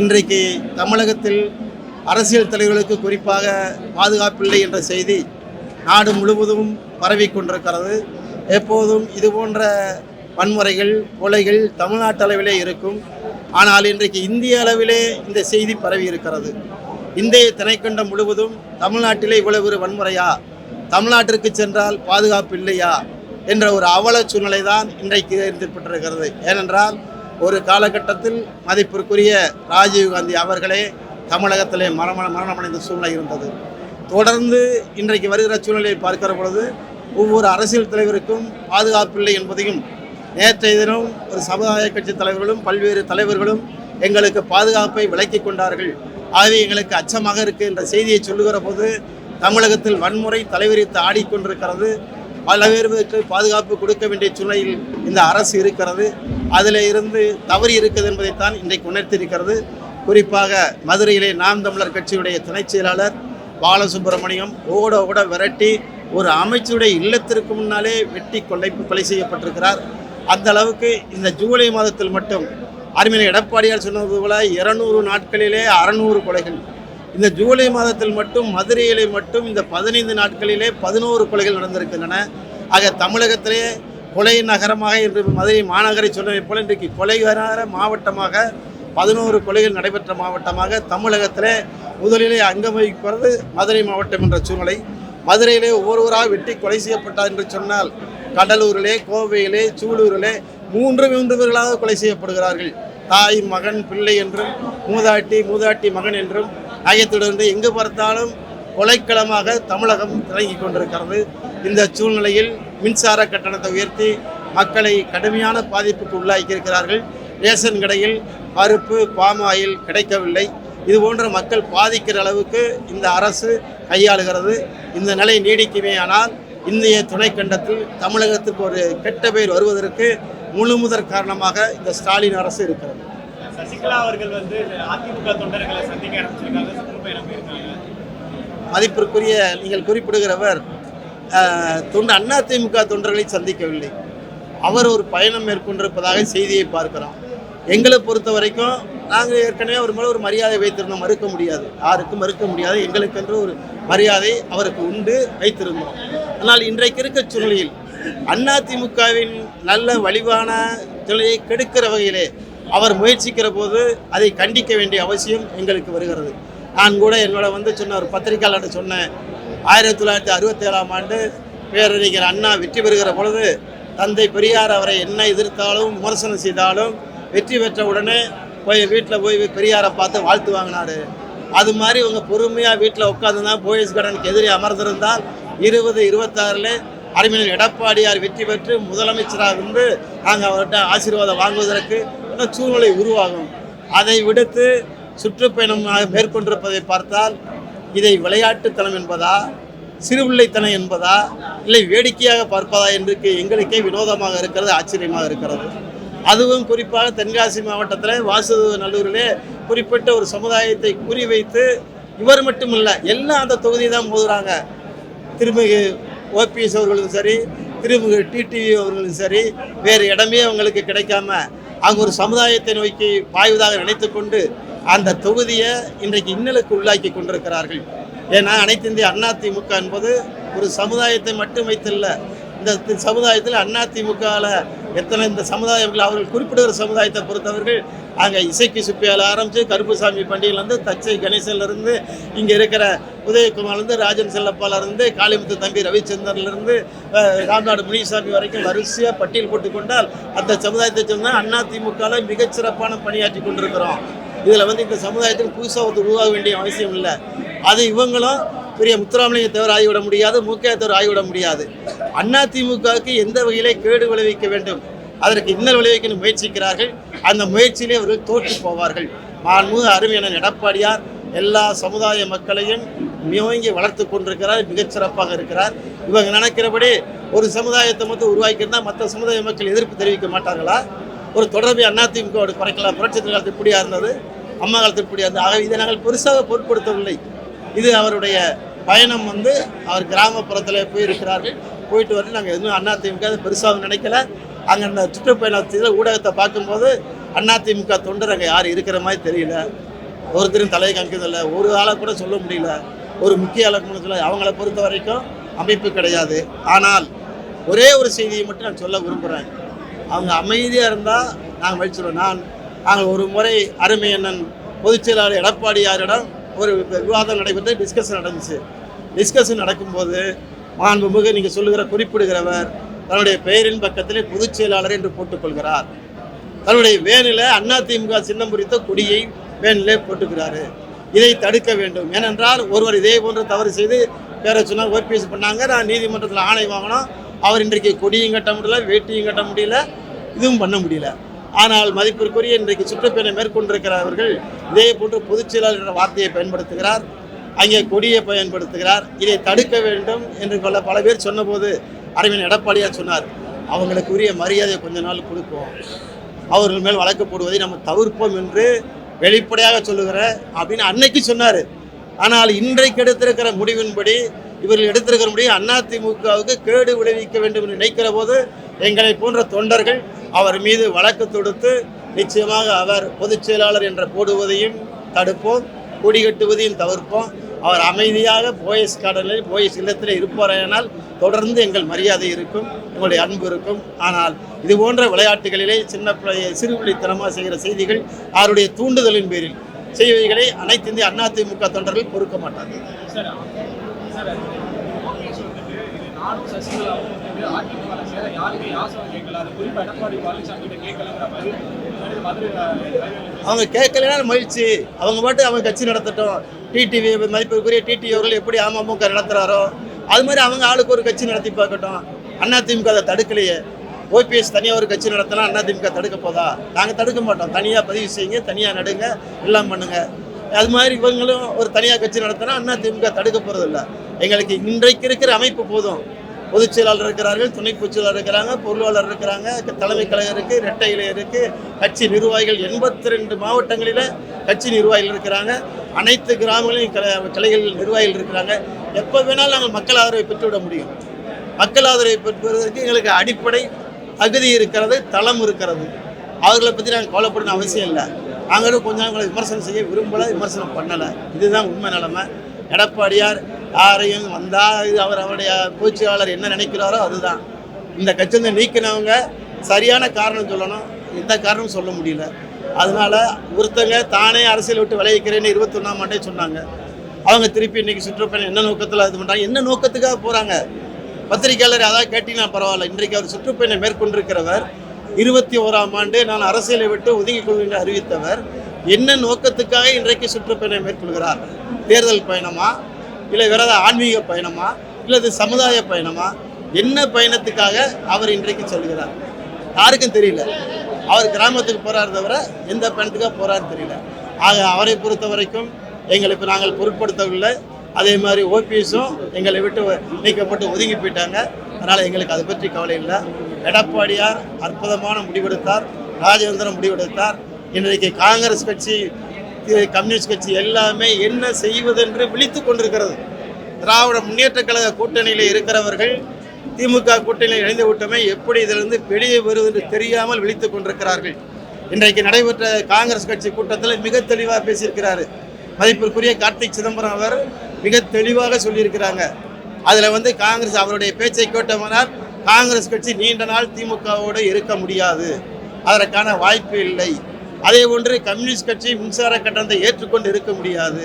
இன்றைக்கு தமிழகத்தில் அரசியல் தலைவர்களுக்கு குறிப்பாக பாதுகாப்பில்லை என்ற செய்தி நாடு முழுவதும் பரவிக்கொண்டிருக்கிறது எப்போதும் இது போன்ற வன்முறைகள் கொலைகள் தமிழ்நாட்டு அளவிலே இருக்கும். ஆனால் இன்றைக்கு இந்திய அளவிலே இந்த செய்தி பரவி இருக்கிறது இந்திய திணைக்கண்டம் முழுவதும் தமிழ்நாட்டிலே இவ்வளவு ஒரு வன்முறையா? தமிழ்நாட்டிற்கு சென்றால் பாதுகாப்பு இல்லையா? என்ற ஒரு அவல சூழ்நிலை தான் இன்றைக்கு ஏற்பட்டிருக்கிறது. ஏனென்றால் ஒரு காலகட்டத்தில் மதிப்பிற்குரிய ராஜீவ்காந்தி அவர்களே தமிழகத்திலே மரண மரணமடைந்த சூழ்நிலை இருந்தது. தொடர்ந்து இன்றைக்கு வருகிற சூழ்நிலையை பார்க்கிற பொழுது ஒவ்வொரு அரசியல் தலைவருக்கும் பாதுகாப்பில்லை என்பதையும் நேற்றைய தினம் ஒரு சமுதாய கட்சி தலைவர்களும் பல்வேறு தலைவர்களும் எங்களுக்கு பாதுகாப்பை விலக்கி கொண்டார்கள். ஆகவே எங்களுக்கு அச்சமாக இருக்குது என்ற செய்தியை சொல்லுகிற போது தமிழகத்தில் வன்முறை தலைவிரித்து ஆடிக்கொண்டிருக்கிறது. பல பேருக்கு பாதுகாப்பு கொடுக்க வேண்டிய சூழ்நிலையில் இந்த அரசு இருக்கிறது. அதில் இருந்து தவறி இருக்குது என்பதைத்தான் இன்றைக்கு உணர்த்தியிருக்கிறது. குறிப்பாக மதுரையிலே நாம் தமிழர் கட்சியுடைய துணைச் செயலாளர் பாலசுப்ரமணியம் ஓட ஓட விரட்டி ஒரு அமைச்சருடைய இல்லத்திற்கு முன்னாலே வெட்டி கொலை கொலை செய்யப்பட்டிருக்கிறார். அந்த அளவுக்கு இந்த ஜூலை மாதத்தில் மட்டும் அருமையான எடப்பாடியார் சொன்னது போல இருநூறு நாட்களிலே அறநூறு கொலைகள். இந்த ஜூலை மாதத்தில் மட்டும் மதுரையிலே மட்டும் இந்த பதினைந்து நாட்களிலே பதினோரு கொலைகள் நடந்திருக்கின்றன. ஆக தமிழகத்திலே கொலை நகரமாக இன்று மதுரை மாநகரை சொன்னதை போல இன்றைக்கு கொலைகார மாவட்டமாக பதினோரு கொலைகள் நடைபெற்ற மாவட்டமாக தமிழகத்திலே முதலிலே அங்கம் வகிக்கிறது மதுரை மாவட்டம் என்ற சூழ்நிலை. மதுரையிலே ஒவ்வொருவராக வெட்டி கொலை செய்யப்பட்டார் என்று சொன்னால் கடலூரிலே கோவையிலே சூலூரிலே மூன்று மூன்று பேர்களாக கொலை செய்யப்படுகிறார்கள். தாய் மகன் பிள்ளை என்றும் மூதாட்டி மூதாட்டி மகன் என்றும் ஆகியத்துடன் எங்கு பார்த்தாலும் கொலைக்களமாக தமிழகம் திறங்கிக் கொண்டிருக்கிறது. இந்த சூழ்நிலையில் மின்சார கட்டணத்தை உயர்த்தி மக்களை கடுமையான பாதிப்புக்கு உள்ளாக்கி இருக்கிறார்கள் ரேஷன் கடையில் பருப்பு பாம் ஆயில் கிடைக்கவில்லை. இது போன்ற மக்கள் பாதிக்கிற அளவுக்கு இந்த அரசு கையாளுகிறது. இந்த நிலை நீடிக்குமே ஆனால் இந்திய துணைக்கண்டத்தில் தமிழகத்துக்கு ஒரு கெட்ட பெயர் வருவதற்கு முழு முதற் காரணமாக இந்த ஸ்டாலின் அரசு இருக்கிறது. சசிகலா அவர்கள் வந்து அதிமுக தொண்டர்களை சந்திக்க ஆரம்பிச்சிருக்காங்க சுற்றுப்பயணம் போயிருக்காங்க மதிப்பிற்குரிய நீங்கள் குறிப்பிடுகிறவர் அஹ், தொண்டு அதிமுக தொண்டர்களை சந்திக்கவில்லை. அவர் ஒரு பயணம் மேற்கொண்டிருப்பதாக செய்தியை பார்க்கிறோம் எங்களை பொறுத்த வரைக்கும் நாங்கள் ஏற்கனவே ஒரு மேலே ஒரு மரியாதை வைத்திருந்தோம் மறுக்க முடியாது. யாருக்கும் மறுக்க முடியாது எங்களுக்கென்று ஒரு மரியாதை அவருக்கு உண்டு வைத்திருந்தோம். ஆனால் இன்றைக்கு இருக்க சூழ்நிலையில் அதிமுகவின் நல்ல வலிவான தொழிலை கெடுக்கிற வகையிலே அவர் முயற்சிக்கிற போது அதை கண்டிக்க வேண்டிய அவசியம் எங்களுக்கு வருகிறது. நான் கூட என்னோட வந்து சொன்ன ஒரு பத்திரிகையாளர் சொன்னேன். ஆயிரத்தி தொள்ளாயிரத்தி அறுபத்தேழாம் ஆண்டு பேரறிஞர் அண்ணா வெற்றி பெறுகிற பொழுது தந்தை பெரியார் அவரை என்ன எதிர்த்தாலும் விமர்சனம் செய்தாலும் வெற்றி பெற்ற உடனே போய் வீட்டில் போய் பெரியாரை பார்த்து வாழ்த்து வாங்கினாரு. அது மாதிரி இவங்க பொறுமையாக வீட்டில் உட்காந்துருந்தா போயஸ் கடனுக்கு எதிரே அமர்ந்திருந்தால் இருபது இருபத்தாறில் அறிஞர் எடப்பாடியார் வெற்றி பெற்று முதலமைச்சராக இருந்து நாங்கள் அவர்கிட்ட ஆசீர்வாதம் வாங்குவதற்கு இன்னும் சூழ்நிலை உருவாகும். அதை விடுத்து சுற்றுப்பயணம் மேற்கொண்டிருப்பதை பார்த்தால் இதை விளையாட்டுத்தனம் என்பதா சிறுபிள்ளைத்தனம் என்பதா இல்லை வேடிக்கையாக பார்ப்பதா என்று எங்களுக்கே வினோதமாக இருக்கிறது ஆச்சரியமாக இருக்கிறது. அதுவும் குறிப்பாக தென்காசி மாவட்டத்தில் வாசுதேவ நல்லூரிலே குறிப்பிட்ட ஒரு சமுதாயத்தை குறிவைத்து இவர் மட்டும் இல்லை எல்லாம் அந்த தொகுதி தான் மோதுறாங்க. திருமிகு ஓபிஎஸ் அவர்களும் சரி திருமுக டிடிவி அவர்களும் சரி வேறு இடமே அவங்களுக்கு கிடைக்காம அவங்க ஒரு சமுதாயத்தை நோக்கி பாய்வதாக நினைத்து கொண்டு அந்த தொகுதியை இன்றைக்கு இன்னலுக்கு உள்ளாக்கி கொண்டிருக்கிறார்கள். ஏன்னா அனைத்து இந்திய அதிமுக என்பது ஒரு சமுதாயத்தை மட்டும் வைத்தில்ல இந்த சமுதாயத்தில் அண்ணா திமுகவில் எத்தனை இந்த சமுதாயங்கள் அவர்கள் குறிப்பிடுகிற சமுதாயத்தை பொறுத்தவர்கள் அங்கே இசைக்கு சுப்பியால் ஆரம்பித்து கருப்புசாமி பண்டிகையிலேருந்து தச்சை கணேசன்லேருந்து இங்கே இருக்கிற உதயகுமார்லேருந்து ராஜன் செல்லப்பாலேருந்து காளிமுத்து தம்பி ரவிச்சந்திரன்லேருந்து ராம்நாடு முனிசாமி வரைக்கும் வரிசையாக பட்டியல் போட்டு கொண்டால் அந்த சமுதாயத்தை சொன்னால் அண்ணா திமுகவில் மிகச்சிறப்பான பணியாற்றி கொண்டிருக்கிறோம். இதில் வந்து இந்த சமுதாயத்தில் புதுசாக ஒருத்தர் உருவாக வேண்டிய அவசியம் இல்லை. அது இவங்களும் பெரிய முத்துராமலிங்க தவிர ஆகிவிட முடியாது முக்கியத்தவர் தவிர ஆகிவிட முடியாது. அதிமுகவுக்கு எந்த வகையிலே கேடு விளைவிக்க வேண்டும்? அதற்கு இன்னல் விளைவிக்க முயற்சிக்கிறார்கள். அந்த முயற்சியிலே அவர்கள் தோற்று போவார்கள். மாண்புமிகு அருமையான எடப்பாடியார் எல்லா சமுதாய மக்களையும் மிகங்கி வளர்த்து கொண்டிருக்கிறார் மிகச்சிறப்பாக இருக்கிறார். இவங்க நினைக்கிறபடி ஒரு சமுதாயத்தை மட்டும் உருவாக்கியிருந்தா மற்ற சமுதாய மக்கள் எதிர்ப்பு தெரிவிக்க மாட்டார்களா? ஒரு தொடர்பை அதிமுக குறைக்கலாம். புரட்சி காலத்தில் இப்படியா இருந்தது? அம்மா காலத்தில் இப்படியா இருந்தது? ஆகவே இதை நாங்கள் பெருசாக பொருட்படுத்தவில்லை. இது அவருடைய பயணம் வந்து அவர் கிராமப்புறத்தில் போயிருக்கிறார்கள். போயிட்டு வர நாங்கள் எதுவும் அண்ணா திமுக பெருசாக நினைக்கல. அங்கே அந்த சுற்றுப்பயணத்தில் ஊடகத்தை பார்க்கும்போது அண்ணா திமுக தொண்டர் அங்கே யாரும் இருக்கிற மாதிரி தெரியல. ஒருத்தரும் தலையை காமிக்கிறதில்ல ஒரு ஆளை கூட சொல்ல முடியல. ஒரு முக்கிய ஆளை கூட சொல்ல அவங்கள பொறுத்த வரைக்கும் அமைப்பு கிடையாது. ஆனால் ஒரே ஒரு செய்தியை மட்டும் நான் சொல்ல விரும்புகிறேன் அவங்க அமைதியாக இருந்தால் நாங்கள் மகிழ்ச்சிடுவோம் நான் நாங்கள் ஒரு முறை அருமை அண்ணன் பொதுச் செயலாளர் எடப்பாடியாரிடம் ஒரு விவாதம் நடைபெற்று டிஸ்கஷன் நடந்துச்சு. டிஸ்கஷன் நடக்கும்போது மாண்புமிகு நீங்கள் சொல்லுகிற குறிப்பிடுகிறவர் தன்னுடைய பெயரின் பக்கத்திலே பொதுச் செயலாளர் என்று போட்டுக்கொள்கிறார். தன்னுடைய வேனில் அதிமுக சின்னம் குறித்த கொடியை வேனிலே போட்டுக்கிறாரு. இதை தடுக்க வேண்டும். ஏனென்றால் ஒருவர் இதே போன்று தவறு செய்து பேர சொன்னால் ஓபிஎஸ் பண்ணாங்க. நான் நீதிமன்றத்தில் ஆணை வாங்கினோம். அவர் இன்றைக்கு கொடியும் கட்ட முடியல வேட்டியும் கட்ட முடியல இதுவும் பண்ண முடியல. ஆனால் மதிப்பிற்குரிய இன்றைக்கு சுற்றுப்பயணம் மேற்கொண்டிருக்கிறவர்கள் இதே போன்று பொதுச் செயலாளர் என்ற வார்த்தையை பயன்படுத்துகிறார். அங்கே கொடியை பயன்படுத்துகிறார். இதை தடுக்க வேண்டும் என்று கொள்ள பல பேர் சொன்னபோது அரவிந்த் எடப்பாடியார் சொன்னார் அவங்களுக்கு உரிய மரியாதையை கொஞ்ச நாள் கொடுப்போம். அவர்கள் மேல் வழக்கு போடுவதை நம்ம தவிர்ப்போம் என்று வெளிப்படையாக சொல்லுகிற அப்படின்னு அன்னைக்கு சொன்னார். ஆனால் இன்றைக்கு எடுத்திருக்கிற முடிவின்படி இவர்கள் எடுத்திருக்கிற முடிவு அதிமுகவுக்கு கேடு விளைவிக்க வேண்டும் என்று நினைக்கிற போது எங்களை போன்ற தொண்டர்கள் அவர் மீது வழக்கு தொடுத்து நிச்சயமாக அவர் பொதுச் செயலாளர் என்ற போடுவதையும் தடுப்போம் கொடி கட்டுவதையும் தவிர்ப்போம். அவர் அமைதியாக போயஸ் கார்டனில் போயஸ் இல்லத்தில் இருப்பாரானால் தொடர்ந்து எங்கள் மரியாதை இருக்கும் எங்களுடைய அன்பு இருக்கும். ஆனால் இது போன்ற விளையாட்டுகளிலே சின்ன பிள்ளை சிறுபிள்ளைத்தனமாக செய்கிற செய்திகள் அவருடைய தூண்டுதலின் பேரில் செய்திகளை அனைத்து இந்திய அதிமுக தொண்டர்கள் பொறுக்க மாட்டார்கள். மதுரை அவங்க கேட்கலனா மகிழ்ச்சி. அவங்க பாட்டு அவங்க கட்சி நடத்தட்டும். டிடிவி மதிப்புக்குரிய டிடி அவர்கள் எப்படி அமமுக நடத்துகிறாரோ அது மாதிரி அவங்க ஆளுக்கு ஒரு கட்சி நடத்தி பார்க்கட்டும். அண்ணா திமுக அதை தடுக்கலையே. ஓபிஎஸ் தனியாக ஒரு கட்சி நடத்தினா அதிமுக தடுக்க போதா? நாங்கள் தடுக்க மாட்டோம். தனியாக பதிவு செய்யுங்க தனியாக நடுங்க எல்லாம் பண்ணுங்க. அது மாதிரி இவங்களும் ஒரு தனியாக கட்சி நடத்தினா அண்ணா திமுக தடுக்க போகிறதில்ல எங்களுக்கு இன்றைக்கு இருக்கிற அமைப்பு போதும். பொதுச் செயலாளர் இருக்கிறார்கள் துணை பொதுச் செயலாளர் இருக்கிறாங்க பொருளாளர் இருக்கிறாங்க தலைமை கழகம் இருக்குது இரட்டை இலை இருக்குது கட்சி நிர்வாகிகள் எண்பத்தி ரெண்டு மாவட்டங்களில் கட்சி நிர்வாகிகள் இருக்கிறாங்க. அனைத்து கிராமங்களையும் கலை கிளைகள் நிர்வாகிகள் இருக்கிறாங்க. எப்போ வேணாலும் நாங்கள் மக்கள் ஆதரவை பெற்றுவிட முடியும். மக்கள் ஆதரவை பெறுவதற்கு எங்களுக்கு அடிப்படை தகுதி இருக்கிறது தளம் இருக்கிறது. அவர்களை பற்றி நாங்கள் கவலைப்படணும் அவசியம் இல்லை. நாங்களும் கொஞ்சம் அவங்களை விமர்சனம் செய்ய விரும்பலை விமர்சனம் பண்ணலை. இதுதான் உண்மை நிலைமை. எடப்பாடியார் யாரையும் வந்தால் இது அவர் அவருடைய பொதுச்செயலாளர் என்ன நினைக்கிறாரோ அதுதான். இந்த கட்சியிலிருந்து நீக்கினவங்க சரியான காரணம் சொல்லணும். எந்த காரணமும் சொல்ல முடியல. அதனால ஒருத்தங்க தானே அரசியல் விட்டு விளைவிக்கிறேன்னு இருபத்தொன்னாம் ஆண்டே சொன்னாங்க. அவங்க திருப்பி இன்னைக்கு சுற்றுப்பயணம் என்ன நோக்கத்தில் இது பண்ணுறாங்க என்ன நோக்கத்துக்காக போகிறாங்க பத்திரிகையாளர் அதாவது கேட்டிங்கன்னா பரவாயில்ல. இன்றைக்கு அவர் சுற்றுப்பயணம் மேற்கொண்டிருக்கிறவர். இருபத்தி ஓராம் ஆண்டு நான் அரசியலை விட்டு ஒதுங்கிக் கொள்வேன் அறிவித்தவர். என்ன நோக்கத்துக்காக இன்றைக்கு சுற்றுப்பயணம் மேற்கொள்கிறார்? தேர்தல் பயணமா? இல்லை வேற ஆன்மீக பயணமா? இல்லை இது சமுதாய பயணமா? என்ன பயணத்துக்காக அவர் இன்றைக்கு செல்கிறார்? யாருக்கும் தெரியல. அவர் கிராமத்துக்கு போறாரு தவிர எந்த பேண்ட்டுக்காக போறாருன்னு தெரியல. ஆக அவரை பொறுத்த வரைக்கும் எங்களை இப்போ நாங்கள் பொருட்படுத்தவில்லை. அதே மாதிரி ஓபிஎஸும் எங்களை விட்டு நீக்கப்பட்டு ஒதுங்கி போயிட்டாங்க. அதனால் எங்களுக்கு அதை பற்றி கவலை இல்லை. எடப்பாடியார் அற்புதமான முடிவெடுத்தார். ராஜேந்திரன் முடிவெடுத்தார். இன்றைக்கு காங்கிரஸ் கட்சி கம்யூனிஸ்ட் கட்சி எல்லாமே என்ன செய்வதென்று விழித்து கொண்டிருக்கிறது. திராவிட முன்னேற்ற கழக கூட்டணியில் இருக்கிறவர்கள் திமுக கூட்டணியில் இணைந்து விட்டமே எப்படி இதிலிருந்து வெளியே வருவது தெரியாமல் விழித்துக் கொண்டிருக்கிறார்கள். இன்றைக்கு நடைபெற்ற காங்கிரஸ் கட்சி கூட்டத்தில் மிக தெளிவாக பேசியிருக்கிறாரு. மதிப்பிற்குரிய கார்த்திக் சிதம்பரம் அவர் மிக தெளிவாக சொல்லியிருக்கிறாங்க. அதில் வந்து காங்கிரஸ் அவருடைய பேச்சை கேட்டவனால் காங்கிரஸ் கட்சி நீண்ட நாள் திமுகவோடு இருக்க முடியாது. அதற்கான வாய்ப்பு இல்லை. அதே ஒன்று கம்யூனிஸ்ட் கட்சி மின்சார கட்டணத்தை ஏற்றுக்கொண்டு இருக்க முடியாது.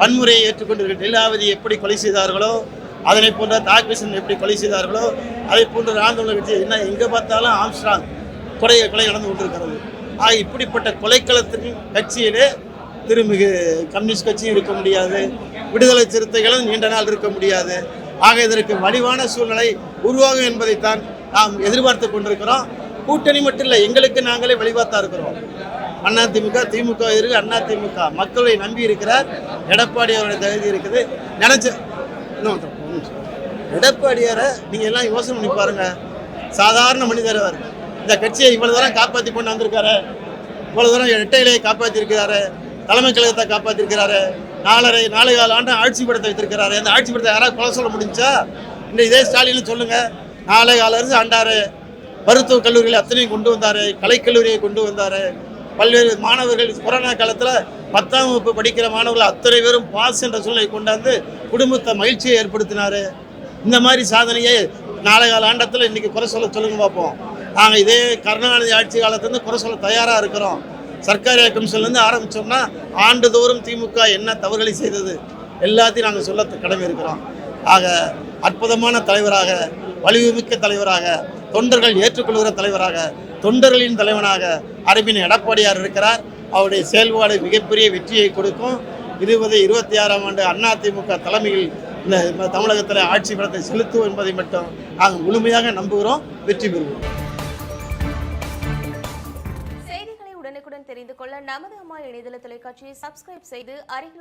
வன்முறையை ஏற்றுக்கொண்டு இருக்க நிலாவதி எப்படி கொலை செய்தார்களோ அதனை போன்ற தாக்கிசன் எப்படி கொலை செய்தார்களோ அதை போன்ற ராணுவ கட்சி என்ன எங்கே பார்த்தாலும் ஆம்ஸ்ட்ராங் கொலை கொலை நடந்து கொண்டிருக்கிறது. ஆக இப்படிப்பட்ட கொலைக்களத்தின் கட்சியிலே திருமிகு கம்யூனிஸ்ட் கட்சியும் இருக்க முடியாது விடுதலை சிறுத்தைகளும் நீண்ட நாள் இருக்க முடியாது. ஆக இதற்கு வடிவான சூழ்நிலை உருவாகும் என்பதைத்தான் நாம் எதிர்பார்த்து கொண்டிருக்கிறோம். கூட்டணி மட்டும் இல்லை எங்களுக்கு நாங்களே வழிபார்த்தா இருக்கிறோம். அண்ணா திமுக திமுக இருக்கு அண்ணா திமுக. மக்களை நம்பி இருக்கிறார். எடப்பாடி அவருடைய தகுதி இருக்குது. நினைச்ச இன்னும் எடப்பாடியாரை நீங்கள் எல்லாம் யோசனை பண்ணி பாருங்க. சாதாரண மனிதர் அவர் இந்த கட்சியை இவ்வளோ தூரம் காப்பாற்றி கொண்டு வந்திருக்காரு. இவ்வளோ தூரம் இரட்டையிலையை காப்பாற்றிருக்கிறாரு தலைமை கழகத்தை காப்பாற்றிருக்கிறாரு நாலரை நாலு கால ஆண்டு ஆட்சி படத்தை வைத்திருக்கிறாரு. அந்த ஆட்சி படத்தை யாராவது கொலை சொல்ல முடிஞ்சா? இந்த இதே ஸ்டாலின் சொல்லுங்கள் நாலே கால அரசு மருத்துவக் கல்லூரியில் அத்தனையும் கொண்டு வந்தார். கலைக்கல்லூரியை கொண்டு வந்தார். பல்வேறு மாணவர்கள் கொரோனா காலத்தில் பத்தாம் வகுப்பு படிக்கிற மாணவர்கள் அத்தனை பேரும் பாஸ் என்ற சூழ்நிலை கொண்டாந்து குடும்பத்தை மகிழ்ச்சியை ஏற்படுத்தினார். இந்த மாதிரி சாதனையை நாளை கால ஆண்டத்தில் இன்றைக்கி குறை சொல்ல சொல்லுங்க பார்ப்போம். நாங்கள் இதே கருணாநிதி ஆட்சி காலத்துலேருந்து குறை சொல்ல தயாராக இருக்கிறோம். சர்க்காரி கமிஷன்லேருந்து ஆரம்பித்தோம்னா ஆண்டுதோறும் திமுக என்ன தவறுகளை செய்தது எல்லாத்தையும் நாங்கள் சொல்ல கடமை இருக்கிறோம். ஆக அற்புதமான தலைவராக வலிமைமிக்க தலைவராக தொண்டர்கள் ஏற்றுக்கொள்கிற தலைவராக தொண்டர்களின் தலைவனாக அரபின் எடப்பாடியார் இருக்கிறார். அவருடைய செயல்பாடு மிகப்பெரிய வெற்றியை கொடுக்கும். இருபது இருபத்தி ஆறாம் ஆண்டு அதிமுக தலைமையில் இந்த தமிழகத்தில் ஆட்சி பலத்தை செலுத்துவோம் என்பதை மட்டும் நாங்கள் முழுமையாக நம்புகிறோம் வெற்றி பெறுவோம். செய்திகளை உடனுக்குடன் தெரிந்து கொள்ள நமது அம்மா இணையதள தொலைக்காட்சியை சப்ஸ்கிரைப் செய்து அருகில்